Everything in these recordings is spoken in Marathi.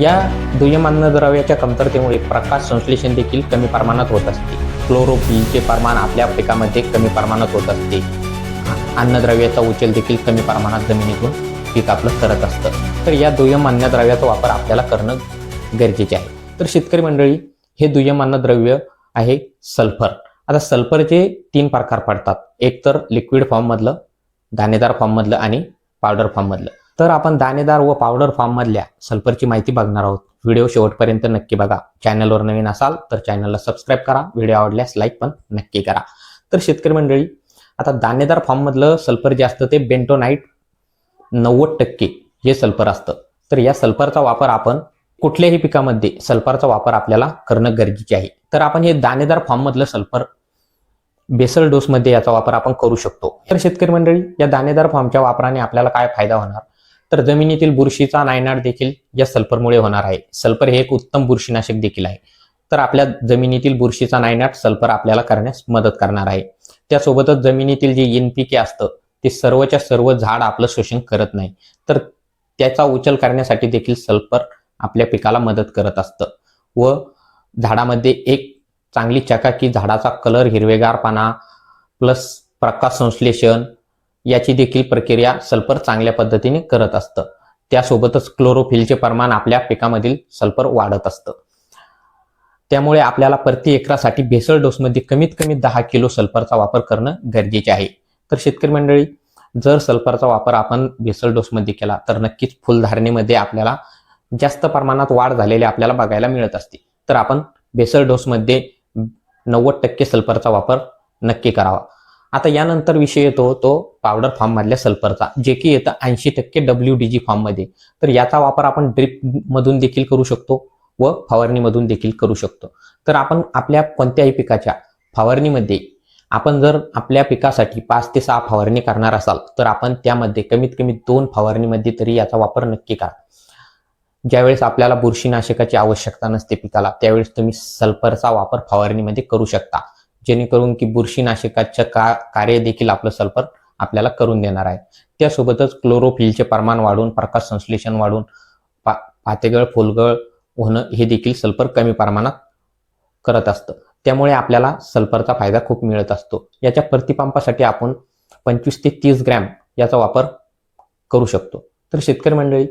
या दुय्यम अन्नद्रव्याच्या कमतरतेमुळे प्रकाश संश्लेषण देखील कमी प्रमाणात होत असते. क्लोरोफिलचे प्रमाण आपल्या पिकामध्ये कमी प्रमाणात होत असते. अन्नद्रव्याचा उचल देखील कमी प्रमाणात जमिनीतून पीक आपलं करत असतं. तर या दुय्यम अन्नद्रव्याचा वापर आपल्याला करणं गरजेचे आहे. तर शेतकरी मंडळी हे दुय्यम अन्नद्रव्य आहे सल्फर. आता सल्फरचे तीन प्रकार पडतात. एक तर लिक्विड फॉर्ममधलं दाणेदार फॉर्ममधलं आणि पावडर फॉर्ममधलं तर आपण दाणेदार व पावडर फॉर्ममधल्या सल्फरची माहिती बघणार आहोत. व्हिडिओ शेवटपर्यंत नक्की बघा. चॅनलवर नवीन असाल तर चॅनलला सबस्क्राईब करा. व्हिडिओ आवडल्यास लाईक पण नक्की करा. तर शेतकरी मंडळी आता दाणेदार फॉर्ममधलं सल्फर जे असतं ते बेंटोनाईट नव्वद टक्के हे सल्फर असतं. तर या सल्फरचा वापर आपण कुठल्याही पिकामध्ये सल्फरचा वापर आपल्याला करणं गरजेचे आहे. तर आपण हे दाणेदार फॉर्ममधलं सल्फर बेसल डोसमध्ये याचा वापर आपण करू शकतो. तर शेतकरी मंडळी या दाणेदार फॉर्मच्या वापराने आपल्याला काय फायदा होणार? तर जमिनीतील बुरशीचा नायनाट देखील या सल्फरमुळे होणार आहे. सल्फर हे एक उत्तम बुरशीनाशक देखील आहे. तर आपल्या जमिनीतील बुरशीचा नायनाट सल्फर आपल्याला करण्यास मदत करणार आहे. त्यासोबतच जमिनीतील जे एन असतं ते सर्वच्या सर्व झाड आपलं शोषण करत नाही. तर त्याचा उचल करण्यासाठी देखील सल्फर आपल्या पिकाला मदत करत असतं. व झाडामध्ये एक चांगली चकाकी झाडाचा कलर हिरवेगारपणा प्लस प्रकाश संश्लेषण याची देखील प्रक्रिया सल्फर चांगल्या पद्धतीने करत असतं. त्यासोबतच क्लोरोफिलचे प्रमाण आपल्या पिकामधील सल्फर वाढत असतं. त्यामुळे आपल्याला प्रति एकरासाठी भेसळ डोसमध्ये कमीत कमी दहा किलो सल्फरचा वापर करणं गरजेचे आहे. तर शेतकरी मंडळी जर सल्फरचा वापर आपण भेसळ डोसमध्ये केला तर नक्कीच फुलधारणेमध्ये आपल्याला जास्त प्रमाणात वाढ झालेली आपल्याला बघायला मिळत असते. तर आपण बेसल डोसमध्ये नव्वद टक्के सल्फरचा वापर नक्की करावा. आता यानंतर विषय येतो तो पावडर फॉर्म मधल्या सल्फरचा जे की येतं ऐंशी टक्के डब्ल्यू डी जी फॉर्ममध्ये तर याचा वापर आपण ड्रिप मधून देखील करू शकतो व फवारणीमधून देखील करू शकतो. तर आपण आपल्या कोणत्याही पिकाच्या फवारणीमध्ये आपण जर आपल्या पिकासाठी पाच ते सहा फवारणी करणार असाल तर आपण त्यामध्ये कमीत कमी दोन फवारणीमध्ये तरी याचा वापर नक्की करा. ज्यावेळेस आपल्याला बुरशीनाशकाची आवश्यकता नसते पिकाला त्यावेळेस तुम्ही सल्फरचा वापर फवारणीमध्ये करू शकता. जेणेकरून की बुरशीनाशकाचं का कार्य देखील आपलं सल्फर आपल्याला करून देणार आहे. त्यासोबतच क्लोरोफिलचे प्रमाण वाढून प्रकाश संश्लेषण वाढून पा पातेगळ फुलगळ होणं हे देखील सल्फर कमी प्रमाणात करत असतं. त्यामुळे आपल्याला सल्फरचा फायदा खूप मिळत असतो. याच्या प्रतिपंपासाठी आपण पंचवीस ते तीस ग्रॅम याचा वापर करू शकतो. तर शेतकरी मंडळी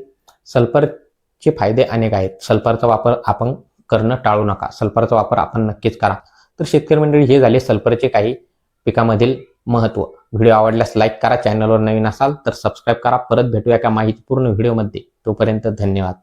सल्फरचे फायदे अनेक आहेत. सल्फरचा वापर आपण करणं टाळू नका. सल्फरचा वापर आपण नक्कीच करा. तर शेतकरी मंडळी हे झाले सल्फरचे काही पिकामधील महत्त्व व्हिडिओ आवडल्यास लाईक करा चॅनलवर नवीन असाल तर सबस्क्राईब करा. परत भेटूया का माहितीपूर्ण व्हिडिओमध्ये. तोपर्यंत धन्यवाद.